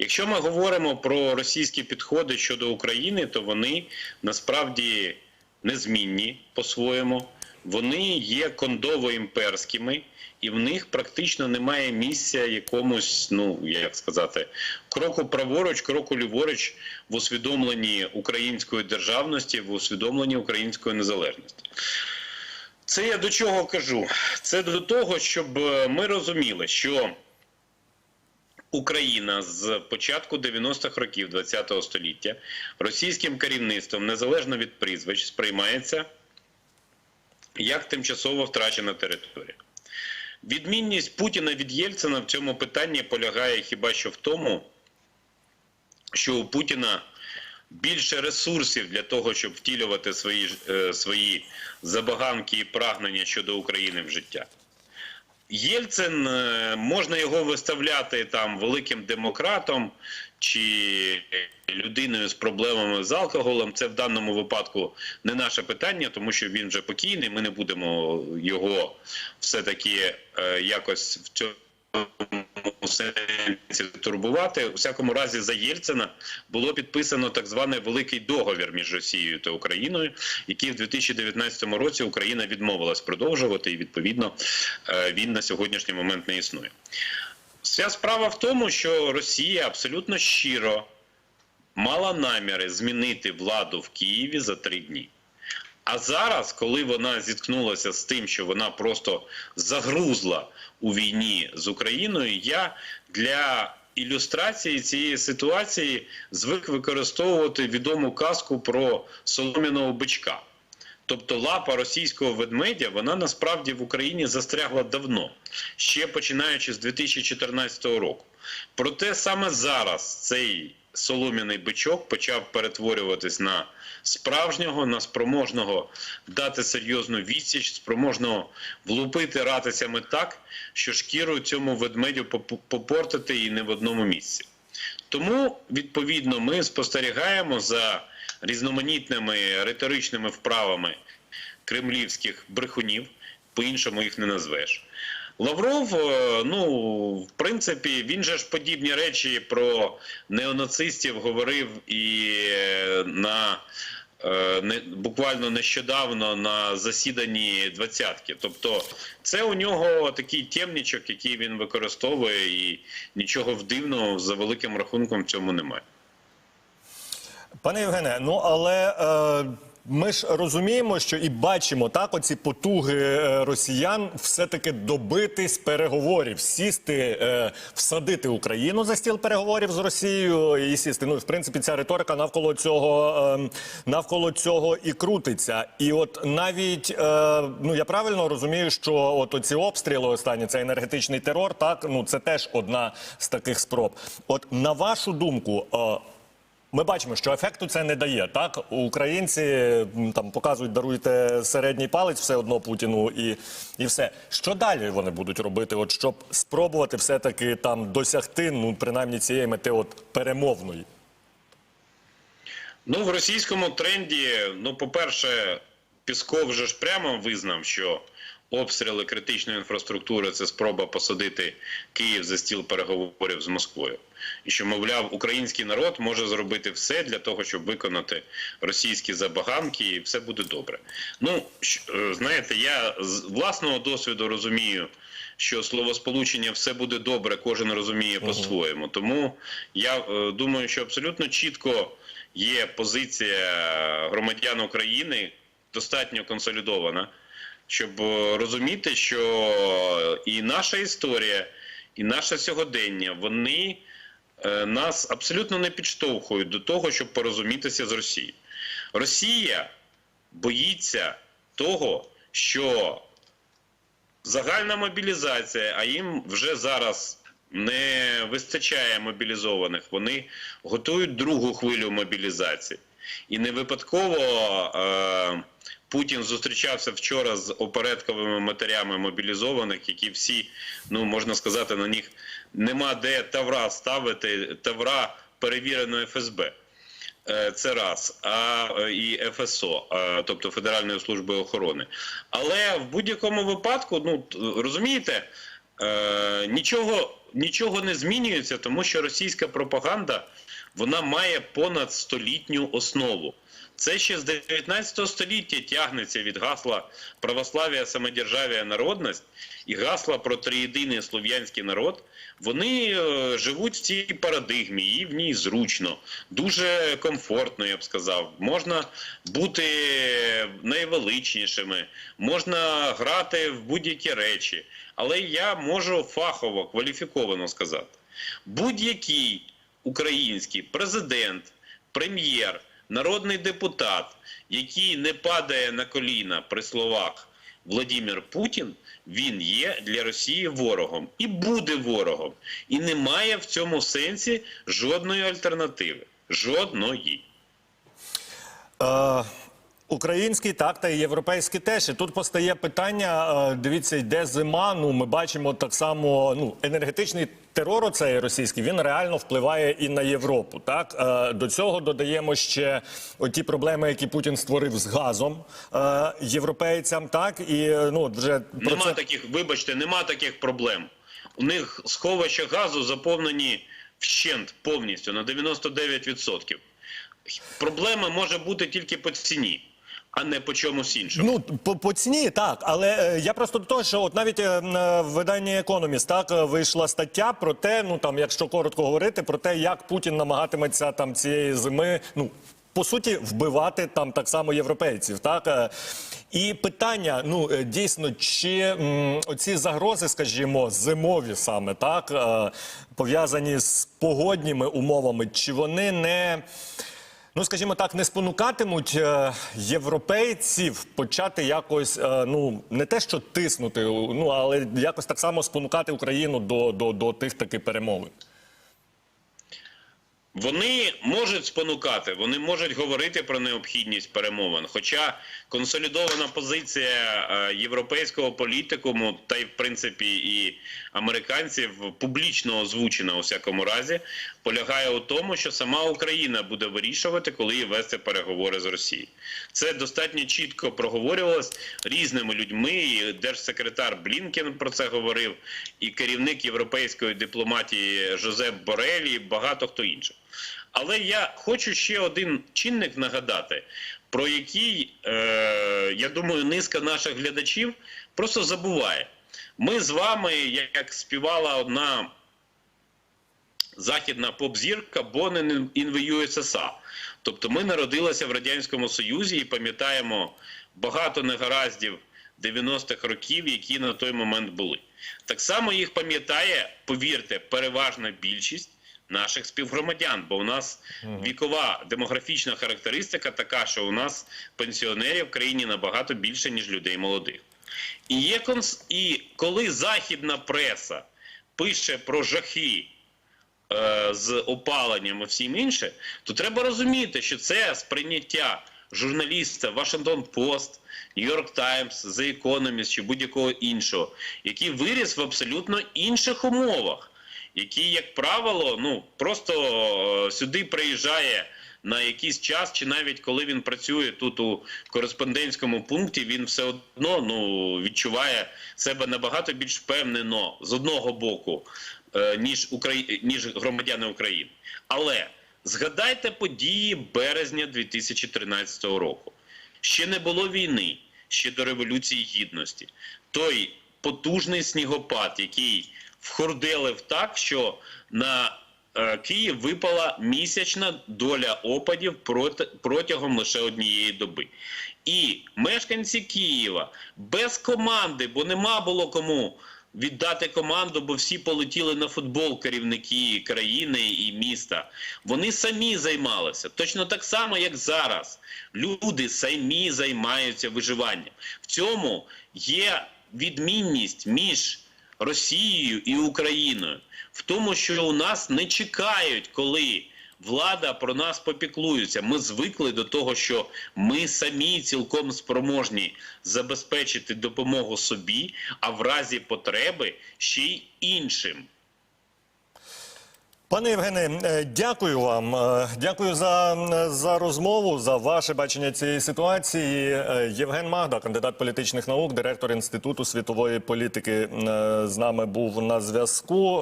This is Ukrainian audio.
Якщо ми говоримо про російські підходи щодо України, то вони насправді незмінні по-своєму. Вони є кондово-імперськими, і в них практично немає місця якомусь, ну як сказати, кроку праворуч, кроку ліворуч в усвідомленні української державності, в усвідомленні української незалежності. Це я до чого кажу? Це до того, щоб ми розуміли, що Україна з початку 90-х років ХХ століття російським керівництвом, незалежно від прізвищ, сприймається як тимчасово втрачена територія. Відмінність Путіна від Єльцина в цьому питанні полягає хіба що в тому, що у Путіна більше ресурсів для того, щоб втілювати свої, е, свої забаганки і прагнення щодо України в життя. Єльцин е, можна його виставляти там великим демократом чи людиною з проблемами з алкоголем. Це в даному випадку не наше питання, тому що він вже покійний. Ми не будемо його все-таки е, якось в цьому сенсі турбувати. У всякому разі, за Єльцина було підписано так званий великий договір між Росією та Україною, який в 2019 році Україна відмовилась продовжувати, і відповідно е, він на сьогоднішній момент не існує. Вся справа в тому, що Росія абсолютно щиро мала наміри змінити владу в Києві за три дні. А зараз, коли вона зіткнулася з тим, що вона просто загрузла у війні з Україною, я для ілюстрації цієї ситуації звик використовувати відому казку про солом'яного бичка. Тобто лапа російського ведмедя вона насправді в Україні застрягла давно, ще починаючи з 2014 року. Проте саме зараз цей солом'яний бичок почав перетворюватись на справжнього, на спроможного дати серйозну відсіч, спроможного влупити ратицями так, що шкіру цьому ведмедю попортити і не в одному місці. Тому, відповідно, ми спостерігаємо за різноманітними риторичними вправами кремлівських брехунів, по-іншому їх не назвеш. Лавров, е, ну, в принципі, він же ж подібні речі про неонацистів говорив і е, на е, не, буквально нещодавно на засіданні двадцятки. Тобто, це у нього такий темничок, який він використовує, і нічого дивного за великим рахунком в цьому немає. Пане Євгене, ну але е, ми ж розуміємо, що і бачимо так, оці потуги е, росіян все-таки добитись переговорів, сісти, е, всадити Україну за стіл переговорів з Росією і сісти. Ну, в принципі, ця риторика навколо цього е, навколо цього і крутиться. І от навіть е, ну я правильно розумію, що от оці обстріли останні, це енергетичний терор, так ну це теж одна з таких спроб. От на вашу думку. Ми бачимо, що ефекту це не дає. Так українці там показують, даруйте середній палець все одно Путіну і, і все. Що далі вони будуть робити? От щоб спробувати все таки там досягти, ну принаймні цієї мети, от перемовної. Ну, в російському тренді, ну, по-перше, Пісков вже ж прямо визнав, що обстріли критичної інфраструктури це спроба посадити Київ за стіл переговорів з Москвою. І що, мовляв, український народ може зробити все для того, щоб виконати російські забаганки, і все буде добре. Ну, е, знаєте, я з власного досвіду розумію, що словосполучення все буде добре, кожен розуміє по-своєму. Тому я е, думаю, що абсолютно чітко є позиція громадян України достатньо консолідована, щоб е, розуміти, що і наша історія, і наше сьогодення вони е, нас абсолютно не підштовхують до того, щоб порозумітися з Росією. Росія боїться того, що загальна мобілізація, а їм вже зараз не вистачає мобілізованих. Вони готують другу хвилю мобілізації. І не випадково е, Путін зустрічався вчора з опередковими матерями мобілізованих, які всі, ну можна сказати, на них нема де тавра ставити, тавра перевірено ФСБ. Е, Це раз, а е, і ФСО, е, тобто Федеральної служби охорони. Але в будь-якому випадку, ну розумієте, нічого, нічого не змінюється, тому що російська пропаганда вона має понад столітню основу. Це ще з 19 століття тягнеться від гасла православ'я, самодержав'я, народність і гасла про триєдиний слов'янський народ. Вони е, живуть в цій парадигмі, і в ній зручно, дуже комфортно, я б сказав. Можна бути найвеличнішими, можна грати в будь-які речі. Але я можу фахово, кваліфіковано сказати: будь-який український президент, прем'єр, народний депутат, який не падає на коліна при словах Владимир Путін, він є для Росії ворогом і буде ворогом. І немає в цьому сенсі жодної альтернативи. Жодної. Е, Український так та і європейський теж. І тут постає питання. е, Дивіться, йде зима. Ну ми бачимо так само. Ну енергетичний терор оцей російський він реально впливає і на Європу. Так Е, до цього додаємо ще ті проблеми, які Путін створив з газом е, європейцям. Так і ну вже про Нема це таких, вибачте, нема таких проблем. У них сховища газу заповнені вщент повністю на 99%. Проблема може бути тільки по ціні, а не по чомусь іншому. Ну по, по ціні так, але е, я просто до того, що от навіть е, е, в виданні Економіст так е, вийшла стаття про те, ну там, якщо коротко говорити, про те, як Путін намагатиметься там цієї зими, ну. По суті, вбивати там так само європейців, так е. і питання: ну дійсно, чи м, оці загрози, скажімо, зимові саме так е, пов'язані з погодніми умовами, чи вони не Ну, скажімо так, не спонукатимуть е, європейців почати якось, е, ну не те, що тиснути, ну але якось так само спонукати Україну до, до, до тих таки перемовин. Вони можуть спонукати, вони можуть говорити про необхідність перемовин. Хоча консолідована позиція е, європейського політикуму, та й в принципі і американців публічно озвучена у всякому разі, полягає у тому, що сама Україна буде вирішувати, коли їй вести переговори з Росією. Це достатньо чітко проговорювалось різними людьми. І держсекретар Блінкен про це говорив, і керівник європейської дипломатії Жозеп Борелі, і багато хто інший. Але я хочу ще один чинник нагадати, про який, е, я думаю, низка наших глядачів просто забуває. Ми з вами, як співала одна західна поп-зірка Born in the USSR. Тобто ми народилися в Радянському Союзі і пам'ятаємо багато негараздів 90-х років, які на той момент були. Так само їх пам'ятає, повірте, переважна більшість наших співгромадян, бо у нас вікова демографічна характеристика така, що у нас пенсіонерів в країні набагато більше, ніж людей молодих. І, є конс... і коли західна преса пише про жахи з опаленням і всім інше, то треба розуміти, що це сприйняття журналіста Washington Post, New York Times, The Economist чи будь-якого іншого, який виріс в абсолютно інших умовах, який, як правило, ну просто е, сюди приїжджає. На якийсь час, чи навіть коли він працює тут у кореспондентському пункті, він все одно ну відчуває себе набагато більш впевнено з одного боку, е, ніж Украї... ніж громадяни України. Але згадайте події березня 2013 року. Ще не було війни, ще до Революції Гідності. Той потужний снігопад, який вхорделив так, що на е, Київ випала місячна доля опадів протягом лише однієї доби. І мешканці Києва без команди, бо нема було кому віддати команду, бо всі полетіли на футбол керівники країни і міста. Вони самі займалися. Точно так само, як зараз. Люди самі займаються виживанням. В цьому є відмінність між Росією і Україною в тому, що у нас не чекають, коли влада про нас попіклується. Ми звикли до того, що ми самі цілком спроможні забезпечити допомогу собі, а в разі потреби ще й іншим. Пане Євгене, е, дякую вам. Е, Дякую за, за розмову, за ваше бачення цієї ситуації. Е, Євген Магда, кандидат політичних наук, директор Інституту світової політики, з нами був на зв'язку.